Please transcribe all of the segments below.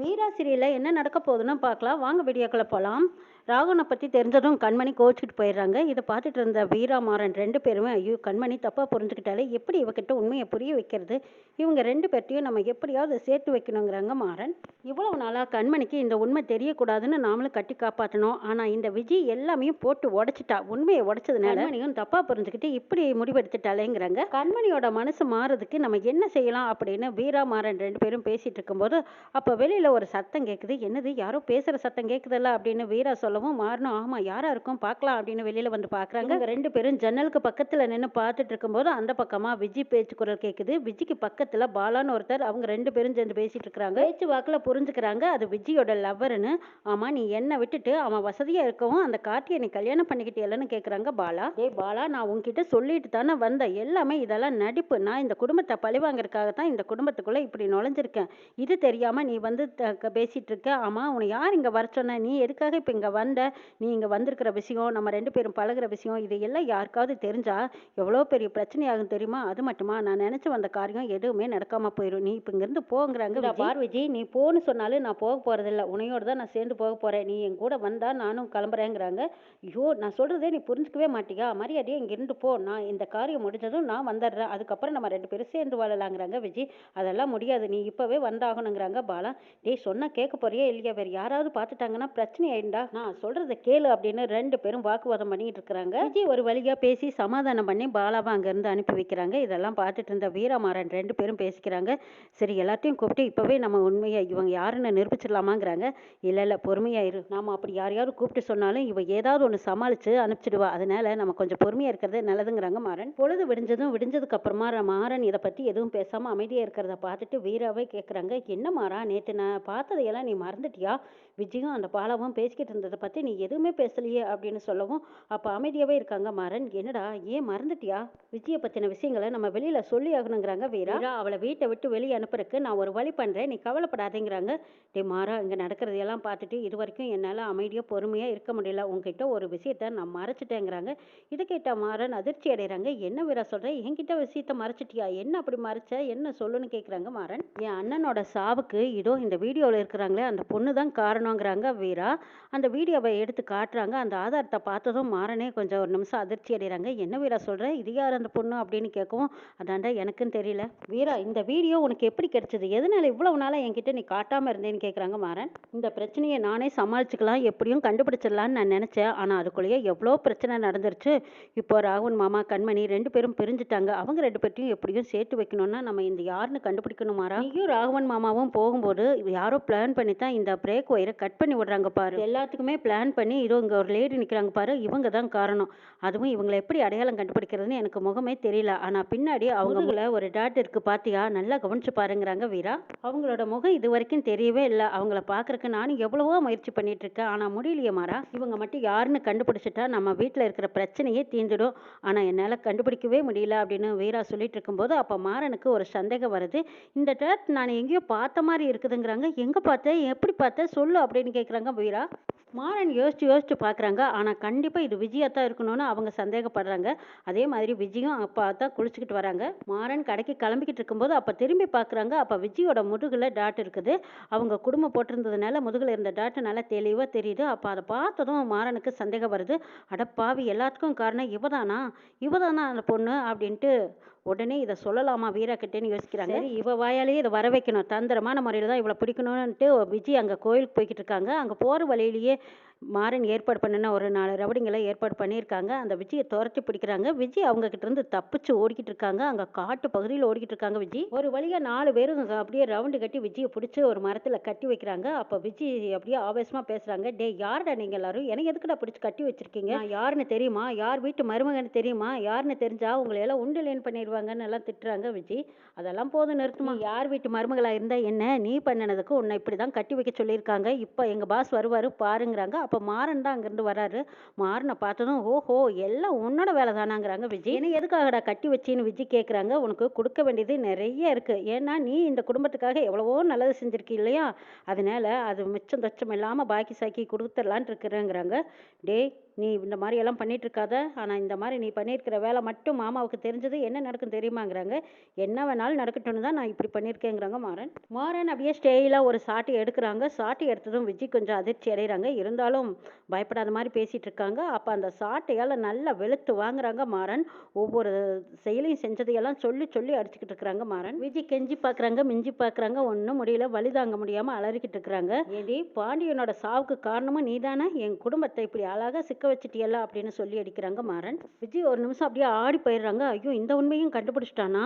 வீரா சீரியலில் என்ன நடக்க போகுதுன்னு பார்க்கலாம். வாங்க வீடியோக்குள்ளே போகலாம் ராகுனை பற்றி தெரிஞ்சதும் கண்மணி கோச்சிட்டு போயிடுறாங்க. இதை பார்த்துட்டு இருந்த வீரா மாறன் ரெண்டு பேருமே ஐயோ கண்மணி தப்பாக புரிஞ்சுக்கிட்டாலே எப்படி இவகிட்ட உண்மையை புரிய வைக்கிறது? இவங்க ரெண்டு பேர்த்தையும் நம்ம எப்படியாவது சேர்த்து வைக்கணுங்கிறாங்க மாறன். இவ்வளவு நாளாக கண்மணிக்கு இந்த உண்மை தெரியக்கூடாதுன்னு நாமளும் கட்டி காப்பாற்றணும் ஆனால் இந்த விஜய் எல்லாமே போட்டு உடச்சிட்டா உண்மையை உடைச்சதுனால கண்மணியும் தப்பாக புரிஞ்சுக்கிட்டு இப்படி முடிவெடுத்துட்டாலேங்கிறாங்க கண்மணியோட மனசு மாறதுக்கு நம்ம என்ன செய்யலாம் அப்படின்னு வீரா மாறன் ரெண்டு பேரும் பேசிட்டு இருக்கும்போது அப்போ வெளியில் ஒரு சத்தம் கேட்குது என்னது யாரோ பேசுகிற சத்தம் கேட்குதல்ல அப்படின்னு வீரா சொல்லவும் மாறணும். ஆமாம் யாராக இருக்கும் பார்க்கலாம் அப்படின்னு வெளியில் வந்து பார்க்குறாங்க. ரெண்டு பேரும் ஜன்னலுக்கு பக்கத்தில் நின்று பார்த்துட்டு இருக்கும்போது அந்த பக்கமாக விஜி பேச்சு குரல் கேட்குது விஜிக்கு பக்கத்தில் பாலான்னு ஒருத்தர் அவங்க ரெண்டு பேரும் சேர்ந்து பேசிட்டு இருக்கிறாங்க. பேச்சு வாக்கில் புரிஞ்சுக்கிறாங்க. அது விஜியோட லவ்வர்னு ஆமாம் நீ என்னை விட்டுட்டு அவன் வசதியாக இருக்கவும் அந்த கார்த்தியை நீ கல்யாணம் பண்ணிக்கிட்டேலன்னு கேட்குறாங்க பாலா. ஏய் பாலா நான் உன்கிட்ட சொல்லிட்டு தானே வந்தேன். எல்லாமே இதெல்லாம் நடிப்பு. நான் இந்த குடும்பத்தை பழிவாங்கறதுக்காக தான் இந்த குடும்பத்துக்குள்ளே இப்படி நுழைஞ்சிருக்கேன். இது தெரியாமல் நீ வந்து த- பேசிட்டு இருக்க. ஆமாம் உன்னை யார் இங்கே வர சொன்ன? நீ எதுக்காக இப்போ இங்கே வந்த? நீ இங்கே வந்திருக்கிற விஷயம் நம்ம ரெண்டு பேரும் பழகுற விஷயம் இது எல்லாம் யாருக்காவது தெரிஞ்சா எவ்வளோ பெரிய பிரச்சனையாகும் தெரியுமா? அது மட்டுமா? நான் நினச்சி வந்த காரியம் எதுவுமே நடக்காமல் போயிடும் நீ இப்போ இங்கேருந்து போங்கிறாங்க பார் விஜய் நீ போன்னு சொன்னாலும் நான் போக போகிறதில்ல உன்னையோட தான் நான் சேர்ந்து போக போகிறேன் நீ என் கூட வந்தா நானும் கிளம்புறேங்கிறாங்க. ஐயோ நான் சொல்கிறதே நீ புரிஞ்சுக்கவே மாட்டியா? மரியாதையே இங்கேருந்து போ. நான் இந்த காரியம் முடிஞ்சதும் நான் வந்துடுறேன். அதுக்கப்புறம் நம்ம ரெண்டு பேரும் சேர்ந்து வாழலாங்கிறாங்க விஜய் அதெல்லாம் முடியாது. நீ இப்போவே வந்தாகணுங்கிறாங்க பாலா. டேய் சொன்னா கேட்க போறியா இல்லையா? வேறு யாராவது பார்த்துட்டாங்கன்னா பிரச்சனை ஆயிடும்டா. நான் சொல்கிறத கேளு அப்படின்னு ரெண்டு பேரும் வாக்குவாதம் பண்ணிட்டு இருக்கிறாங்க. விஜய் ஒரு வழியாக பேசி சமாதானம் பண்ணி பாலாவை அங்கேருந்து அனுப்பி வைக்கிறாங்க. இதெல்லாம் பார்த்துட்டு இருந்த வீரமாறன் ரெண்டு பேரும் பேசிக்கிறாங்க. சரி எல்லாத்தையும் கூப்பிட்டு இப்போவே நம்ம உண்மையை இவங்க யாருன்னு நிரூபிச்சிடலாமாங்கிறாங்க. இல்லை இல்லை பொறுமையாயிரு நாம அப்படி யாரையாவது கூப்பிட்டு சொன்னாலும் இவ ஏதாவது ஒன்று சமாளித்து அனுப்பிச்சிடுவா. அதனால நம்ம கொஞ்சம் பொறுமையாக இருக்கிறது நல்லதுங்கிறாங்க மாறன். பொழுது விடிஞ்சதும் விடிஞ்சதுக்கு அப்புறமா மாறன் இதை பற்றி எதுவும் பேசாமல் அமைதியாக இருக்கிறத பார்த்துட்டு வீராவே கேட்குறாங்க என்ன மாறா நேற்று நான் பார்த்ததையெல்லாம் நீ மறந்துட்டியா? விஜயும் அந்த பாலாவும் பேசிக்கிட்டு இருந்ததை பற்றி நீ எதுவுமே பேசலையே அப்படின்னு சொல்லவும் அப்போ அமைதியாகவே இருக்காங்க மாறன். என்னடா ஏன் மறந்துட்டியா? விஜயை பற்றின விஷயங்களை நம்ம வெளியில் சொல்லி ஆகணுங்கிறாங்க வீரா. அவளை வீட்டை விட்டு வெளியே அனுப்புறதுக்கு நான் ஒரு வழி பண்ணுறேன் நீ கவலைப்படாதேங்கிறாங்க. டே மாறா இங்கே நடக்கிறதையெல்லாம் பார்த்துட்டு இது வரைக்கும் என்னால் அமைதியாக பொறுமையாக இருக்க முடியல. உங்ககிட்ட ஒரு விஷயத்த நான் மறைச்சிட்டேங்கிறாங்க. இதை கேட்ட மாறன் அதிர்ச்சி அடைகிறாங்க என்ன வீரா சொல்கிற என்கிட்ட விஷயத்த மறைச்சிட்டியா? என்ன அப்படி மறைச்ச? என்ன சொல்லுன்னு கேட்குறாங்க மாறன். என் அண்ணனோட சாவுக்கு இதோ இந்த வீடியோவில் இருக்கிறாங்களே அந்த பொண்ணு தான் காரணங்கிறாங்க வீரா. அந்த வீடியோவை எடுத்து காட்டுறாங்க. அந்த ஆதாரத்தை பார்த்ததும் மாறனே கொஞ்சம் ஒரு நிமிஷம் அதிர்ச்சி அடைகிறாங்க என்ன வீரா சொல்கிற இது யார் அந்த பொண்ணு? அப்படின்னு கேட்கவும் அதாண்டா எனக்கும் தெரியல. வீரா இந்த வீடியோ உனக்கு எப்படி கிடைச்சது? எதனால் இவ்வளவு நாளாக என்கிட்ட நீ காட்டாமல் இருந்தேன்னு கேட்குறாங்க மாறன். இந்த பிரச்சனையை நானே சமாளிச்சுக்கலாம் எப்படியும் கண்டுபிடிச்சிடலான்னு நான் நினச்சேன். ஆனால் அதுக்குள்ளேயே எவ்வளோ பிரச்சனை நடந்துருச்சு. இப்போ ராகுன் மாமா கண்மணி ரெண்டு பேரும் பிரிஞ்சுட்டாங்க. அவங்க ரெண்டு பேர்த்தையும் எப்படியும் சேர்த்து வைக்கணும்னா நம்ம இந்த யாருன்னு கண்டுபிடிக்கணும் மாறா? நீயும் ராகவன் மாமாவும் போகும்போது யாரோ பிளான் பண்ணி தான் இந்த பிரேக் ஒயரை கட் பண்ணி விடுறாங்க பாரு. எல்லாத்துக்குமே பிளான் பண்ணி இதோ இங்கே ஒரு லேடி நிற்கிறாங்க பாரு இவங்க தான் காரணம். அதுவும் இவங்களை எப்படி அடையாளம் கண்டுபிடிக்கிறதுன்னு எனக்கு முகமே தெரியல. ஆனால் பின்னாடி அவங்கள ஒரு டாட் இருக்கு பார்த்தியா நல்லா கவனிச்சு பாருங்கிறாங்க வீரா. அவங்களோட முகம் இது வரைக்கும் தெரியவே இல்லை. அவங்கள பார்க்கறக்கு நானும் எவ்வளவோ முயற்சி பண்ணிட்டு இருக்கேன். ஆனால் முடியலையே மாறா. இவங்க மட்டும் யாருன்னு கண்டுபிடிச்சிட்டா நம்ம வீட்டில் இருக்கிற பிரச்சனையே தீர்ந்துடும். ஆனால் என்னால் கண்டுபிடிக்கவே முடியல அப்படின்னு வீரா சொல்லிட்டு இருக்கும்போது அப்போ மாறனுக்கு ஒரு சந்தேகம் வருது. இந்த டாட் நான் எங்கேயோ பார்த்த மாதிரி இருக்குதுங்கிறாங்க. எங்கே பார்த்தேன் எப்படி பார்த்தேன் சொல்லு அப்படின்னு கேட்குறாங்க வீரா. மா மாறன் யோசிச்சு யோசிச்சு பார்க்குறாங்க ஆனால் கண்டிப்பாக இது விஜயாக தான் இருக்கணும்னு அவங்க சந்தேகப்படுறாங்க. அதே மாதிரி விஜயும் அப்பா தான் குளிச்சுக்கிட்டு வராங்க. மாறன் கடைக்கு கிளம்பிக்கிட்டு இருக்கும்போது அப்போ திரும்பி பார்க்குறாங்க அப்போ விஜயோட முதுகில் டாட் இருக்குது. அவங்க குடும்பம் போட்டிருந்ததுனால முதுகில் இருந்த டாட்டு நல்லா தெளிவாக தெரியுது. அப்போ அதை பார்த்ததும் மாறனுக்கு சந்தேகம் வருது. அடப்பாவி எல்லாத்துக்கும் காரணம் இவதானா? இவதானா அந்த பொண்ணு? அப்படின்ட்டு உடனே இதை சொல்லலாமா வீரா கிட்டேன்னு யோசிக்கிறாங்க இவ வாயாலேயே இதை வர வைக்கணும் தந்திரமான முறையில் தான் இவளை பிடிக்கணும்னுட்டு விஜய் அங்கே கோயிலுக்கு போய்கிட்டு இருக்காங்க. அங்கே போகிற வழியிலேயே மாறன் ஏற்பாடு பண்ணின ஒரு நாலு ரவுடிங்களை ஏற்பாடு பண்ணியிருக்காங்க. அந்த விஜயை துரத்தி பிடிக்கிறாங்க. விஜய் அவங்க கிட்ட இருந்து தப்பிச்சு ஓடிக்கிட்டு இருக்காங்க அங்கே காட்டு பகுதியில் ஓடிக்கிட்டு இருக்காங்க விஜய். ஒரு வழியாக நாலு பேரும் அப்படியே ரவுண்டு கட்டி விஜயை பிடிச்சி ஒரு மரத்தில் கட்டி வைக்கிறாங்க. அப்போ விஜய் அப்படியே ஆவேசமாக பேசுகிறாங்க டே யாருடா நீங்கள் எல்லாரும்? எனக்கு எதுக்குடா பிடிச்சி கட்டி வச்சிருக்கீங்க? யாருன்னு தெரியுமா? யார் வீட்டு மருமகன்னு தெரியுமா? யாருன்னு தெரிஞ்சா உங்களை எல்லாம் உண்டு லேன் பண்ணிடுவாங்கன்னு எல்லாம் திட்டுறாங்க விஜய். அதெல்லாம் போதும் நிறுத்துமா? யார் வீட்டு மருமகளாக இருந்தால் என்ன? நீ பண்ணினதுக்கு உன்னை இப்படி தான் கட்டி வைக்க சொல்லியிருக்காங்க. இப்போ எங்கள் பாஸ் வருவார் பாருங்கிறாங்க. அப்போ மாறன் தான் அங்கேருந்து வராரு. மாறனை பார்த்ததும் ஓஹோ எல்லாம் உன்னோட வேலை தானாங்கிறாங்க விஜய். என்ன எதுக்காகடா கட்டி வச்சின்னு விஜய் கேட்குறாங்க உனக்கு கொடுக்க வேண்டியது நிறைய இருக்குது ஏன்னா நீ இந்த குடும்பத்துக்காக எவ்வளவோ நல்லது செஞ்சுருக்கி இல்லையா? அதனால அது மிச்சம் தச்சம் இல்லாமல் பாக்கி சாக்கி கொடுத்துடலான் இருக்கிறேங்கிறாங்க. டேய் நீ இந்த மாதிரி எல்லாம் பண்ணிட்டு ஆனால் இந்த மாதிரி நீ பண்ணியிருக்கிற வேலை மட்டும் மாமாவுக்கு தெரிஞ்சது என்ன நடக்கும் தெரியுமாங்கிறாங்க. என்ன வேணாலும் நடக்கட்டும்னு தான் நான் இப்படி பண்ணியிருக்கேங்கிறாங்க மாறன். மாறன் அப்படியே ஸ்டேயிலாக ஒரு சாட்டி எடுக்கிறாங்க. சாட்டி எடுத்ததும் விஜய் கொஞ்சம் அதிர்ச்சி அடைகிறாங்க. இருந்தாலும் பயப்படாத மாதிரி பேசிகிட்டு இருக்காங்க அப்போ அந்த சாட்டையால் நல்லா வெளுத்து வாங்குறாங்க மாறன். ஒவ்வொரு செயலையும் செஞ்சதையெல்லாம் சொல்லி சொல்லி அடிச்சுக்கிட்டு இருக்கிறாங்க மாறன். விஜய் கெஞ்சி பார்க்குறாங்க மிஞ்சி பார்க்குறாங்க ஒன்றும் முடியல. வலி தாங்க முடியாமல் அலறிக்கிட்டு இருக்கிறாங்க ஏடி பாண்டியனோட சாவுக்கு காரணமும் நீதானே? என் குடும்பத்தை இப்படி அழகாக சிக்க வச்சிட்டியல்ல அப்படின்னு சொல்லி அடிக்கிறாங்க மாறன். விஜய் ஒரு நிமிஷம் அப்படியே ஆடி போயிடுறாங்க. ஐயோ இந்த உண்மையும் கண்டுபிடிச்சிட்டானா?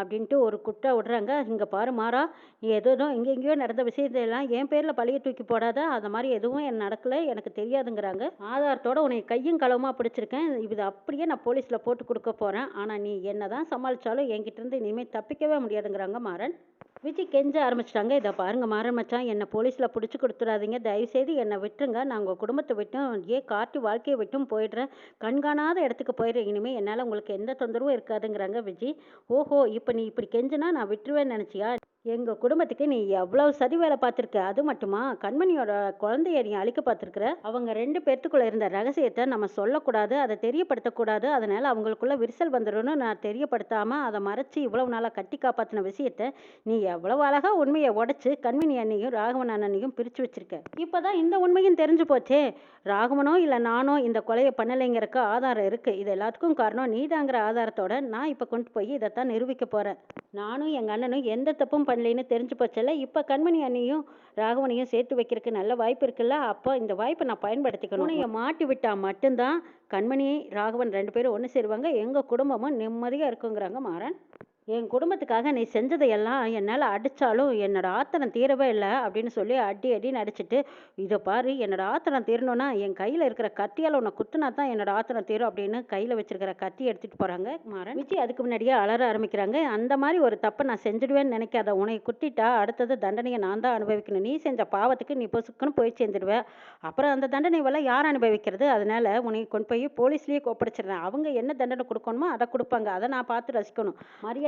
அப்படின்ட்டு ஒரு குட்டை விடுறாங்க. இங்கே பாரு மாறா நீ எதுவும் எங்கெங்கேயோ நடந்த விஷயத்தையெல்லாம் என் பேரில் பழைய தூக்கி போடாத. அந்த மாதிரி எதுவும் என் நடக்கல எனக்கு தெரியாதுங்கிறாங்க. ஆதாரத்தோட உனக்கு கையும் களவுமா பிடிச்சிருக்கேன். இது அப்படியே நான் போலீஸில் போட்டு கொடுக்க போகிறேன் ஆனால் நீ என்ன தான் சமாளித்தாலும் என்கிட்ட இருந்து இனிமேல் தப்பிக்கவே முடியாதுங்கிறாங்க மாறன். விஜய் கெஞ்ச ஆரம்பிச்சிட்டாங்க. இதை பாருங்க மாறன் மச்சான் என்னை போலீஸில் பிடிச்சி கொடுத்துடாதீங்க தயவுசெய்து என்னை விட்டுருங்க. நான் உங்கள் குடும்பத்தை விட்டும் ஏன் காட்டு வாழ்க்கையை விட்டும் போயிடுறேன். கண்காணாத இடத்துக்கு போயிடுறேன் இனிமேல் என்னால் உங்களுக்கு எந்த தொந்தரவும் இருக்காதுங்கிறாங்க விஜய். ஓஹோ இப்போ நீ இப்படி கெஞ்சினா நான் விட்டுருவேன்னு நினச்சியா? எங்கள் குடும்பத்துக்கு நீ எவ்வளோ சதி வேலை பார்த்துருக்க? அது மட்டுமா? கண்மணியோட குழந்தைய நீ அழிக்க பார்த்துருக்குற? அவங்க ரெண்டு பேர்த்துக்குள்ள இருந்த ரகசியத்தை நம்ம சொல்லக்கூடாது அதை தெரியப்படுத்தக்கூடாது. அதனால் அவங்களுக்குள்ள விரிசல் வந்துடும்னு நான் தெரியப்படுத்தாமல் அதை மறைச்சி இவ்வளவு நாளாக கட்டி காப்பாற்றின விஷயத்த நீ எவ்வளவு அழகாக உண்மையை உடச்சி கண்மணி அண்ணையும் ராகவன் அண்ணனையும் பிரித்து வச்சிருக்க. இப்போ தான் இந்த உண்மையும் தெரிஞ்சு போச்சே. ராகவனோ இல்லை நானோ இந்த கொலையை பண்ணலைங்கிறக்கு ஆதாரம் இருக்குது இது எல்லாத்துக்கும் காரணம் நீதாங்கிற ஆதாரத்தோட நான் இப்போ கொண்டு போய் இதைத்தான் நிரூபிக்க போகிறேன் நானும் எங்கள் அண்ணனும் எந்த தப்பும் பண்ணலைன்னு தெரிஞ்சு போச்சல்ல. இப்போ கண்மணி அண்ணியும் ராகவனையும் சேர்த்து வைக்கிறதுக்கு நல்ல வாய்ப்பு இருக்குல்ல? அப்போ இந்த வாய்ப்பை நான் பயன்படுத்திக்கணும். உன்னைய மாட்டி விட்டா மட்டும்தான் கண்மணி ராகவன் ரெண்டு பேரும் ஒன்று சேருவாங்க. எங்கள் குடும்பமும் நிம்மதியாக இருக்குங்கிறாங்க மாறன். என் குடும்பத்துக்காக நீ செஞ்சதையெல்லாம் என்னால் அடித்தாலும் என்னோட ஆத்திரம் தீரவே இல்லை அப்படின்னு சொல்லி அடி அடின்னு அடிச்சிட்டு இதை பாரு என்னோட ஆத்திரம் தீரணும்னா என் கையில் இருக்கிற கத்தியால் உன்னை குத்துனா தான் என்னோட ஆத்திரம் தீரும் அப்படின்னு கையில் வச்சிருக்கிற கத்தி எடுத்துகிட்டு போகிறாங்க மாறன் விஜய் அதுக்கு முன்னாடியே அலற ஆரம்பிக்கிறாங்க. அந்த மாதிரி ஒரு தப்பை நான் செஞ்சுடுவேன்னு நினைக்காத. உன்னை குத்திட்டா அடுத்தது தண்டனையை நான் தான் அனுபவிக்கணும். நீ செஞ்ச பாவத்துக்கு நீ பொசுக்குன்னு போய் சேர்ந்துடுவேன் அப்புறம் அந்த தண்டனைவெல்லாம் யார் அனுபவிக்கிறது? அதனால உன்னை கொண்டு போய் போலீஸ்லேயே ஒப்படைச்சிடுறேன். அவங்க என்ன தண்டனை கொடுக்கணுமோ அதை கொடுப்பாங்க. அதை நான் பார்த்து ரசிக்கணும்.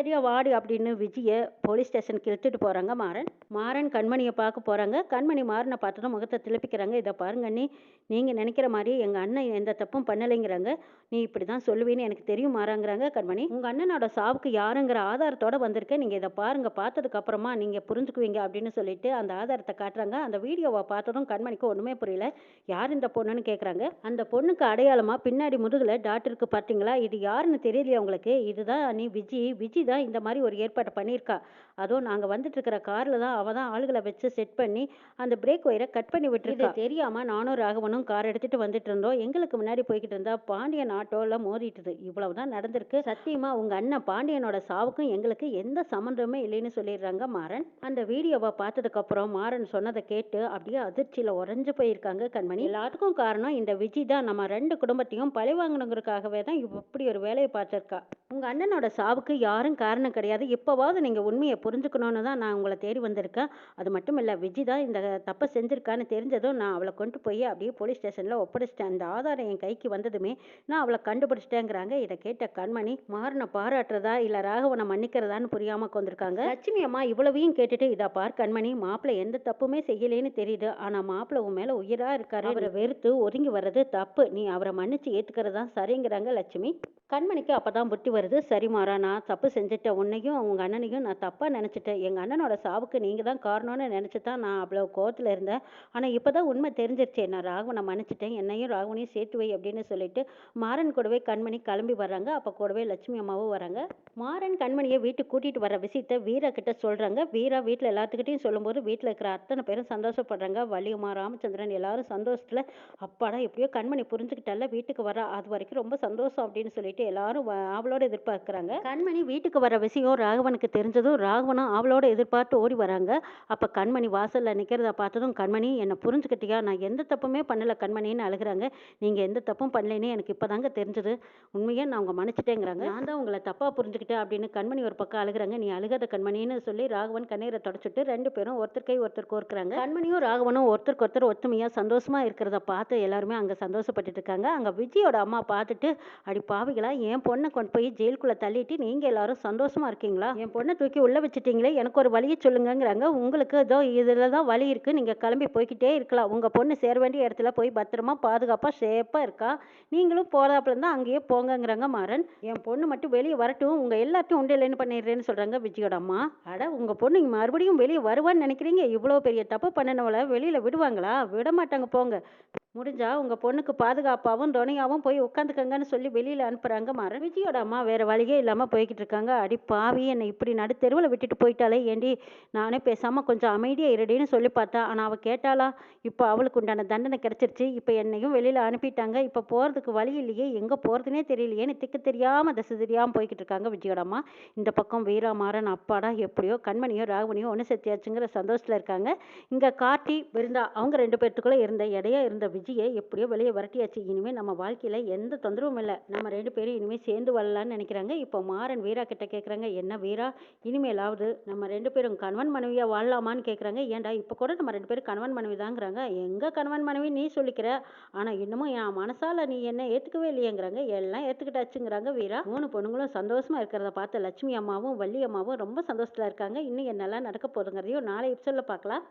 சரியா வாடி அப்படின்னு விஜயை போலீஸ் ஸ்டேஷனுக்கு இழுத்துட்டு போகிறாங்க மாறன் மாறன் கண்மணியை பார்க்க போகிறாங்க கண்மணி மாறனை பார்த்ததும் முகத்தை திருப்பிக்கிறாங்க. இதை பாருங்க அண்ணி நீங்கள் நினைக்கிற மாதிரி எங்கள் அண்ணன் எந்த தப்பும் பண்ணலைங்கிறாங்க. நீ இப்படி தான் சொல்லுவீன்னு எனக்கு தெரியும் மாறாங்கிறாங்க கண்மணி. உங்கள் அண்ணனோட சாவுக்கு யாருங்கிற ஆதாரத்தோட வந்திருக்கேன். நீங்கள் இதை பாருங்க. பார்த்ததுக்கு அப்புறமா நீங்கள் புரிஞ்சுக்குவீங்க அப்படின்னு சொல்லிட்டு அந்த ஆதாரத்தை காட்டுறாங்க. அந்த வீடியோவை பார்த்ததும் கண்மணிக்கு ஒன்றுமே புரியல. யார் இந்த பொண்ணுன்னு கேட்குறாங்க அந்த பொண்ணுக்கு அடையாளமாக பின்னாடி முதுகில் டாக்டருக்கு பார்த்தீங்களா? இது யாருன்னு தெரியலையா உங்களுக்கு. இதுதான் நீ விஜி. விஜி தான் இந்த மாதிரி ஒரு ஏற்பாட்டை பண்ணியிருக்கா. அதுவும் நாங்கள் வந்துட்டு இருக்கிற காரில் தான் அவள் தான் ஆளுகளை வச்சு செட் பண்ணி அந்த பிரேக் ஒயரை கட் பண்ணி விட்டுருக்கா. தெரியாமல் நானும் ராகவனும் கார் எடுத்துகிட்டு வந்துட்டு இருந்தோம் எங்களுக்கு முன்னாடி போய்கிட்டு இருந்தா பாண்டியன் ஆட்டோவில் மோதிட்டுது. இவ்வளவு தான் நடந்திருக்கு. சத்தியமாக உங்கள் அண்ணன் பாண்டியனோட சாவுக்கும் எங்களுக்கு எந்த சம்மந்தமே இல்லைன்னு சொல்லிடுறாங்க மாறன். அந்த வீடியோவை பார்த்ததுக்கப்புறம் மாறன் சொன்னதை கேட்டு அப்படியே அதிர்ச்சியில் உறைஞ்சு போயிருக்காங்க கண்மணி. எல்லாத்துக்கும் காரணம் இந்த விஜி தான். நம்ம ரெண்டு குடும்பத்தையும் பழி வாங்கணுங்கிறதுக்காகவே தான் இப்படி ஒரு வேலையை பார்த்துருக்கா. உங்கள் அண்ணனோட சாவுக்கு யாரும் காரணம் கிடையாது. இப்போவாவது நீங்கள் உண்மையை புரிஞ்சுக்கணும்னு தான் நான் உங்களை தேடி வந்திருக்கேன். அது மட்டும் இல்லை விஜி தான் இந்த தப்பை செஞ்சுருக்கான்னு தெரிஞ்சதும் நான் அவளை கொண்டு போய் அப்படியே போலீஸ் ஸ்டேஷனில் ஒப்படைச்சிட்டேன். அந்த ஆதாரம் என் கைக்கு வந்ததுமே நான் அவளை கண்டுபிடிச்சிட்டேங்கிறாங்க. இதை கேட்ட கண்மணி மாறனை பாராட்டுறதா இல்லை ராகவனை மன்னிக்கிறதான்னு புரியாமல் உட்காந்துருக்காங்க லட்சுமி அம்மா இவ்வளவையும் கேட்டுட்டு இதை பார் கண்மணி மாப்பிள்ளை எந்த தப்புமே செய்யலேன்னு தெரியுது. ஆனால் மாப்பிள்ளை உன் மேலே உயிராக இருக்காரு. அவரை வெறுத்து ஒதுங்கி வர்றது தப்பு. நீ அவரை மன்னிச்சு ஏற்றுக்கிறது தான் சரிங்கிறாங்க லட்சுமி. கண்மணிக்கு அப்போ தான் புத்தி வருது. சரி மாறா நான் தப்பு செஞ்சுட்டேன் உன்னையும் உங்கள் அண்ணனையும் நான் தப்பாக நினச்சிட்டேன். எங்கள் அண்ணனோட சாவுக்கு நீங்கள் தான் காரணம்னு நினச்சி தான் நான் அவ்வளோ கோவத்தில் இருந்தேன். ஆனால் இப்போ தான் உண்மை தெரிஞ்சிருச்சு. நான் ராகவனை மன்னிச்சிட்டேன். என்னையும் ராகவனையும் சேர்த்து வை அப்படின்னு சொல்லிட்டு மாறன் கூடவே கண்மணி கிளம்பி வர்றாங்க. அப்போ கூடவே லட்சுமி அம்மாவும் வராங்க. மாறன் கண்மணியை வீட்டுக்கு கூட்டிகிட்டு வர விஷயத்த வீரா கிட்ட சொல்கிறாங்க வீரா வீட்டில் எல்லாத்துக்கிட்டையும் சொல்லும்போது வீட்டில் இருக்கிற அத்தனை பேரும் சந்தோஷப்படுறாங்க. வள்ளியம்மா ராமச்சந்திரன் எல்லாரும் சந்தோஷத்தில் அப்பாடா எப்படியோ கண்மணி புரிஞ்சுக்கிட்டால வீட்டுக்கு வர அது வரைக்கும் ரொம்ப சந்தோஷம் அப்படின்னு சொல்லிட்டு எல்லாரும் அவளோட எதிர்பார்க்குறாங்க. கண்மணி வீட்டுக்கு வர விஷயம் ராகவனுக்கு தெரிஞ்சதும் ராகவனும் ஆவலோட எதிர்பார்த்து ஓடி வராங்க. அப்போ கண்மணி வாசலில் நிற்கிறத பார்த்ததும் கண்மணி என்னை புரிஞ்சுக்கிட்டியா? நான் எந்த தப்புமே பண்ணலை கண்மணின்னு அழுகுறாங்க. நீங்கள் எந்த தப்பும் பண்ணலைன்னு எனக்கு இப்போதாங்க தெரிஞ்சது. உண்மையாக நான் உங்க மன்னிச்சிட்டேங்கிறாங்க. நான் தான் உங்களை தப்பாக புரிஞ்சுக்கிட்டேன் அப்படின்னு கண்மணி ஒரு பக்கம் அழுகுறாங்க. நீ அழுகாத கண்மணின்னு சொல்லி ராகவன் கண்ணீரை தொடச்சிட்டு ரெண்டு பேரும் ஒருத்தர் கை ஒருத்தர் கோர்க்குறாங்க. கண்மணியும் ராகவனும் ஒருத்தருக்கு ஒருத்தர் ஒத்துமையாக சந்தோஷமா இருக்கிறத பார்த்து எல்லாருமே அங்கே சந்தோஷப்பட்டுட்டு இருக்காங்க. அங்கே விஜயோட அம்மா பார்த்துட்டு அடி பாவிகளா என் பொண்ணை கொண்டு போய் ஜெயிலுக்குள்ளே தள்ளிட்டு நீங்கள் எல்லாரும் சந்தோஷமா இருக்கீங்களா? என் பொண்ணை தூக்கி உள்ளே வச்சுட்டீங்களே எனக்கு ஒரு வழியை சொல்லுங்கங்கிறாங்க. உங்களுக்கு ஏதோ இதில் தான் வழி இருக்குது நீங்கள் கிளம்பி போய்க்கிட்டே இருக்கலாம். உங்கள் பொண்ணு சேர வேண்டிய இடத்துல போய் பத்திரமா பாதுகாப்பாக சேஃபாக இருக்கா? நீங்களும் போகிறாப்புல இருந்தால் அங்கேயே போங்கங்கிறாங்க மாறன். என் பொண்ணு மட்டும் வெளியே வரட்டும். உங்கள் எல்லாத்தையும் உண்டு இல்லைன்னு பண்ணிடுறேன்னு சொல்கிறாங்க விஜயோட அம்மா. அட உங்கள் பொண்ணு இங்கே மறுபடியும் வெளியே வருவான்னு நினைக்கிறீங்க? இவ்வளோ பெரிய தப்பு பண்ணினவளை வெளியில் விடுவாங்களா? விட மாட்டாங்க போங்க. முடிஞ்சா உங்கள் பொண்ணுக்கு பாதுகாப்பாகவும் துணையாகவும் போய் உட்காந்துக்கங்கன்னு சொல்லி வெளியில் அனுப்புகிறாங்க மர விஜயோட அம்மா வேறு வழியே இல்லாமல் போய்கிட்டு இருக்காங்க. அடி பாவி என்னை இப்படி நடுத்தெருவில் விட்டுட்டு போயிட்டாலே ஏண்டி? நானே பேசாமல் கொஞ்சம் அமைதியாக இருடின்னு சொல்லி பார்த்தா ஆனால் அவள் கேட்டாளா இப்போ அவளுக்கு உண்டான தண்டனை கிடச்சிருச்சு. இப்போ என்னையும் வெளியில் அனுப்பிட்டாங்க. இப்போ போகிறதுக்கு வழி இல்லையே. எங்கே போகிறதுனே தெரியலையேன்னு திக்க தெரியாமல் தசை தெரியாமல் போய்கிட்டு இருக்காங்க விஜயோட அம்மா. இந்த பக்கம் வீரா மாறன் அப்பாடா எப்படியோ கண்மணியோ ராகவனியோ ஒன்று சத்தியாச்சுங்கிற சந்தோஷத்தில் இருக்காங்க. இங்கே கார்த்தி விருந்தா அவங்க ரெண்டு பேர்த்துக்குள்ளே இருந்த இடையே இருந்த விஜய் எப்படியோ வெளியே விரட்டியாச்சு. இனிமேல் நம்ம வாழ்க்கையில் எந்த தொந்தரவும் இல்லை. நம்ம ரெண்டு பேரும் இனிமேல் சேர்ந்து வரலான்னு நினைக்கிறாங்க. இப்போ மாறன் வீரா கிட்ட கேட்குறாங்க என்ன வீரா? இனிமேலாவது நம்ம ரெண்டு பேரும் கணவன் மனைவியாக வாழலாமான்னு கேட்குறாங்க ஏன்டா இப்போ கூட நம்ம ரெண்டு பேரும் கணவன் மனைவி தாங்கிறாங்க எங்கே கணவன் மனைவி நீ சொல்லிக்கிற? ஆனால் இன்னமும் என் மனசால நீ என்ன ஏற்றுக்கவே இல்லையேங்கிறாங்க. எல்லாம் ஏற்றுக்கிட்டாச்சுங்கிறாங்க வீரா. மூணு பொண்ணுங்களும் சந்தோஷமாக இருக்கிறத பார்த்து லட்சுமி அம்மாவும் வள்ளி அம்மாவும் ரொம்ப சந்தோஷத்தில் இருக்காங்க. இன்னும் என்னெல்லாம் நடக்க போதுங்கிறதையும் நாளை எபிசோடில் பார்க்கலாம்.